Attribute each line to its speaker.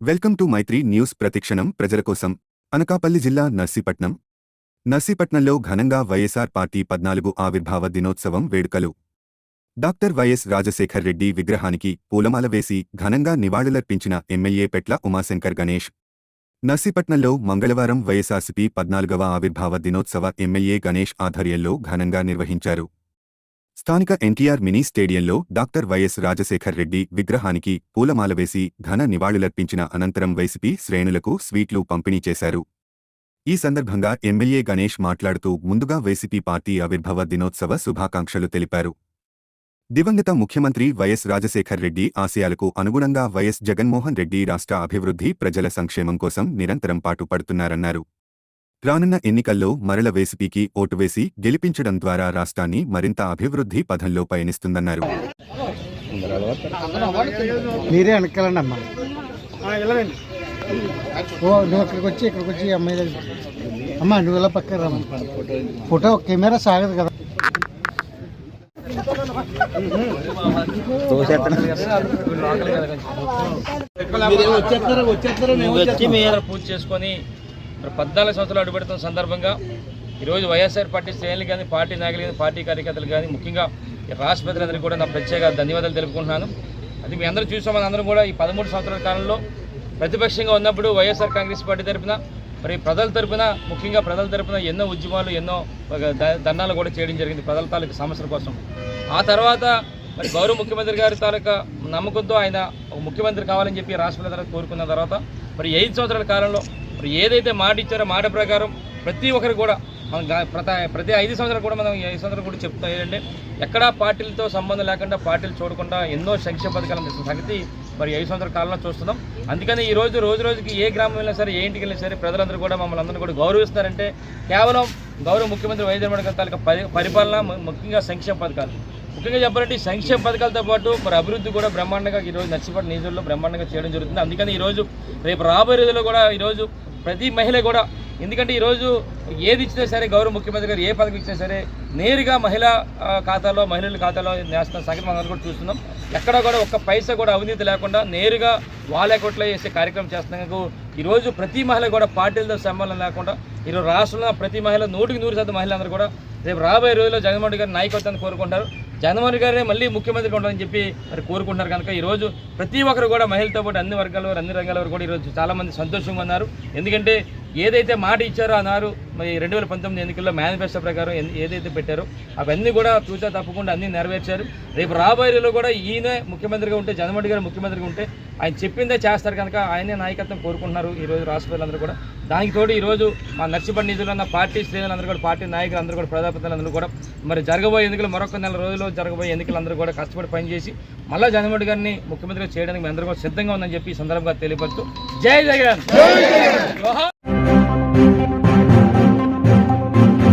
Speaker 1: Welcome to Mythri news ప్రతిక్షణం ప్రజల కోసం. అనకాపల్లి జిల్లా నర్సీపట్నం. నర్సీపట్నంలో ఘనంగా వైఎస్ఆర్ పార్టీ పద్నాలుగు ఆవిర్భావ దినోత్సవం వేడుకలు. డాక్టర్ వైఎస్ రాజశేఖర్ రెడ్డి విగ్రహానికి పూలమాల వేసి ఘనంగా నివాళులర్పించిన ఎమ్మెల్యే పెట్ల ఉమాశంకర్ గణేష్. నర్సీపట్నంలో మంగళవారం వైఎస్ఆర్సీపీ పద్నాలుగవ ఆవిర్భావ దినోత్సవ ఎమ్మెల్యే గణేష్ ఆధ్వర్యంలో ఘనంగా నిర్వహించారు. స్థానిక ఎన్టీఆర్ మినీ స్టేడియంలో డాక్టర్ వైఎస్ రాజశేఖర్ రెడ్డి విగ్రహానికి పూలమాల వేసి ఘన నివాళులర్పించిన అనంతరం వైసీపీ శ్రేణులకు స్వీట్లు పంపిణీ చేశారు. ఈ సందర్భంగా ఎమ్మెల్యే గణేష్ మాట్లాడుతూ ముందుగా వైసీపీ పార్టీ ఆవిర్భావ దినోత్సవ శుభాకాంక్షలు తెలిపారు. దివంగత ముఖ్యమంత్రి వైఎస్ రాజశేఖర్ రెడ్డి ఆశయాలకు అనుగుణంగా వైఎస్ జగన్మోహన్ రెడ్డి రాష్ట్ర అభివృద్ధి ప్రజల సంక్షేమం కోసం నిరంతరం పాటుపడుతున్నారన్నారు. రానున్న ఎన్నికల్లో మరల వేసిపీకి ఓటు వేసి గెలిపించడం ద్వారా రాష్ట్రాన్ని మరింత అభివృద్ధి పథంలో పయనిస్తుందన్నారు.
Speaker 2: మీరే వెనకాలండి అమ్మా. ఓ నువ్వు వచ్చి ఇక్కడికి వచ్చి ఈ అమ్మాయి దగ్గర అమ్మా నువ్వు ఇలా పక్క రమ్మ ఫోటో కెమెరా సాగదు కదా.
Speaker 3: వచ్చి మీరు పూజ చేసుకొని మరి పద్నాలుగు సంవత్సరాలు అడుగుపెడుతున్న సందర్భంగా ఈరోజు వైఎస్ఆర్ పార్టీ శ్రేణులు కానీ పార్టీ నాయకులు కానీ పార్టీ కార్యకర్తలు కానీ ముఖ్యంగా ఈ కూడా నా ప్రత్యేక ధన్యవాదాలు తెలుపుకుంటున్నాను. అది మీ అందరూ చూసాం అందరం కూడా ఈ పదమూడు సంవత్సరాల కాలంలో ప్రతిపక్షంగా ఉన్నప్పుడు వైఎస్ఆర్ కాంగ్రెస్ పార్టీ తరపున మరి ప్రజల తరపున ముఖ్యంగా ప్రజల తరపున ఎన్నో ఉద్యమాలు ఎన్నో దండాలు కూడా చేయడం జరిగింది ప్రజల తాలూకు సమస్యల కోసం. ఆ తర్వాత మరి గౌరవ ముఖ్యమంత్రి గారి తాలూకా నమ్మకంతో ఆయన ఒక ముఖ్యమంత్రి కావాలని చెప్పి రాష్ట్ర ప్రజలకు కోరుకున్న తర్వాత మరి ఐదు సంవత్సరాల కాలంలో మరి ఏదైతే మాట ఇచ్చారో మాట ప్రకారం ప్రతి ఒక్కరు కూడా మనం ప్రతి ప్రతి ఐదు సంవత్సరాలు కూడా మనం ఐదు సంవత్సరాలు కూడా చెప్తా ఏంటంటే ఎక్కడా పార్టీలతో సంబంధం లేకుండా పార్టీలు చూడకుండా ఎన్నో సంక్షేమ పథకాలు అందిస్తున్న సంగతి మరి ఐదు సంవత్సరాల కాలంలో చూస్తున్నాం. అందుకని ఈ రోజు రోజు రోజుకి ఏ గ్రామం వెళ్ళినా సరే ఏ ఇంటికి వెళ్ళినా సరే ప్రజలందరూ కూడా మమ్మల్ని అందరూ కూడా గౌరవిస్తారంటే కేవలం గౌరవ ముఖ్యమంత్రి వైద్య మండలి తాలూకా పరిపాలన ముఖ్యంగా సంక్షేమ పథకాలు. ముఖ్యంగా చెప్పాలంటే సంక్షేమ పథకాలతో పాటు మరి అభివృద్ధి కూడా బ్రహ్మాండంగా ఈరోజు నర్సీపట్నం నియోజకవర్గంలో బ్రహ్మాండంగా చేయడం జరుగుతుంది. అందుకని ఈరోజు రేపు రాబోయే రోజుల్లో కూడా ఈరోజు ప్రతి మహిళ కూడా ఎందుకంటే ఈరోజు ఏది ఇచ్చినా సరే గౌరవ ముఖ్యమంత్రి గారు ఏ పథకం ఇచ్చినా సరే నేరుగా మహిళా ఖాతాలో మహిళల ఖాతాలో నేస్తున్న సంగతి మనం కూడా చూస్తున్నాం. ఎక్కడ కూడా ఒక్క పైసా కూడా అవినీతి లేకుండా నేరుగా వాళ్ళ అకౌంట్లో వేసే కార్యక్రమం చేస్తున్నందుకు ఈరోజు ప్రతి మహిళ కూడా పార్టీలతో సంబంధం లేకుండా ఈరోజు రాష్ట్రంలో ప్రతి మహిళ నూటికి నూరు శాతం మహిళలందరూ కూడా రేపు రాబోయే రోజుల్లో జగన్మోహన్ రెడ్డి గారి నాయకత్వాన్ని కోరుకుంటారు. జగన్మోహన్ గారే మళ్ళీ ముఖ్యమంత్రి ఉండాలని చెప్పి మరి కోరుకుంటున్నారు కనుక ఈరోజు ప్రతి ఒక్కరు కూడా మహిళతో పాటు అన్ని వర్గాల వారు అన్ని రంగాల వారు కూడా ఈరోజు చాలామంది సంతోషంగా ఉన్నారు. ఎందుకంటే ఏదైతే మాట ఇచ్చారో అన్నారు మరి రెండు వేల పంతొమ్మిది ఎన్నికల్లో మేనిఫెస్టో ప్రకారం ఏదైతే పెట్టారో అవన్నీ కూడా తూచా తప్పకుండా అన్నీ నెరవేర్చారు. రేపు రాబోయే కూడా ఈయనే ముఖ్యమంత్రిగా ఉంటే జగన్మోహన్ గారు ముఖ్యమంత్రిగా ఉంటే ఆయన చెప్పిందే చేస్తారు కనుక ఆయనే నాయకత్వం కోరుకుంటున్నారు ఈ రోజు రాష్ట్ర ప్రజలందరూ కూడా. దానికి తోడు ఈరోజు మా నర్సిపల్లి నిధులు ఉన్న పార్టీ శ్రేణులందరూ కూడా పార్టీ నాయకులు అందరూ కూడా ప్రజాప్రతినిధులందరూ కూడా మరి జరగబోయే ఎన్నికలు మరొక నెల రోజుల్లో జరగబోయే ఎన్నికలందరూ కూడా కష్టపడి పనిచేసి మళ్ళా జగన్మోహన్ గారిని ముఖ్యమంత్రిగా చేయడానికి మేము అందరూ కూడా సిద్ధంగా ఉందని చెప్పి ఈ సందర్భంగా తెలియపరుస్తూ జై జగన్!